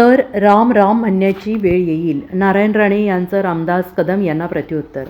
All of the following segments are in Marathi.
तर राम राम म्हणण्याची वेळ येईल. नारायण राणे यांचं रामदास कदम यांना प्रत्युत्तर.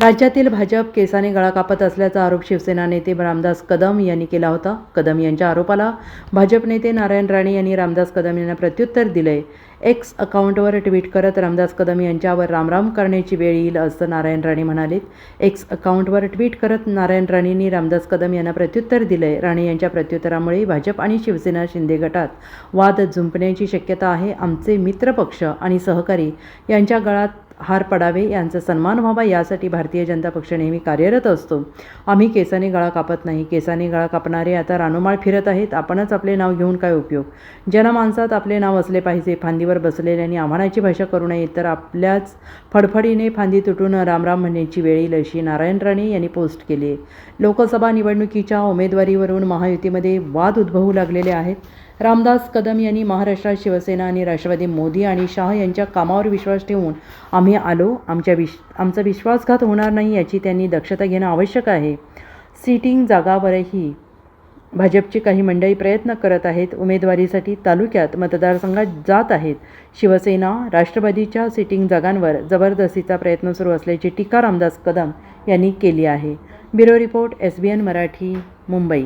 राज्यातील भाजप केसाने गळा कापत असल्याचा आरोप शिवसेना नेते रामदास कदम यांनी केला होता. कदम यांच्या आरोपाला भाजप नेते नारायण राणे यांनी रामदास कदम यांना प्रत्युत्तर दिले एक्स अकाउंटवर ट्विट करत रामदास कदम यांच्यावर रामराम करण्याची वेळ येईल असं नारायण राणे म्हणालेत. एक्स अकाउंटवर ट्विट करत नारायण राणेंनी रामदास कदम यांना प्रत्युत्तर दिले राणे यांच्या प्रत्युत्तरामुळे भाजप आणि शिवसेना शिंदे गटात वाद झुंपण्याची शक्यता आहे. आमचे मित्रपक्ष आणि सहकारी यांच्या गळात हार पडावे यांचा सन्मान व्हावा यासाठी भारतीय जनता पक्ष नेहमी कार्यरत असतो. आम्ही केसाने गळा कापत नाही. केसाने गळा कापणारे आता रानोमाळ फिरत आहेत. आपणच आपले नाव घेऊन काय उपयोग? जनमानसात आपले नाव असले पाहिजे फांदीवर बसलेल्यांनी आव्हानाची भाषा करू नये तर आपल्याच फडफडीने फांदी तुटून रामराम म्हणण्याची वेळ येईल अशी नारायण राणे यांनी पोस्ट केली आहे. लोकसभा निवडणुकीच्या उमेदवारीवरून महायुतीमध्ये वाद उद्भवू लागलेले आहेत. रामदास कदम यांनी महाराष्ट्रात शिवसेना आणि राष्ट्रवादी मोदी आणि शाह यांच्या कामावर विश्वास ठेवून आम्ही आलो. आमच्या विश आमचा विश्वासघात होणार नाही याची त्यांनी दक्षता घेणं आवश्यक आहे. सिटिंग जागावरही भाजपची काही मंडळी प्रयत्न करत आहेत. उमेदवारीसाठी तालुक्यात मतदारसंघात जात आहेत. शिवसेना राष्ट्रवादीच्या सिटिंग जागांवर जबरदस्तीचा प्रयत्न सुरू असल्याची टीका रामदास कदम यांनी केली आहे. Bureau report S B N Marathi Mumbai.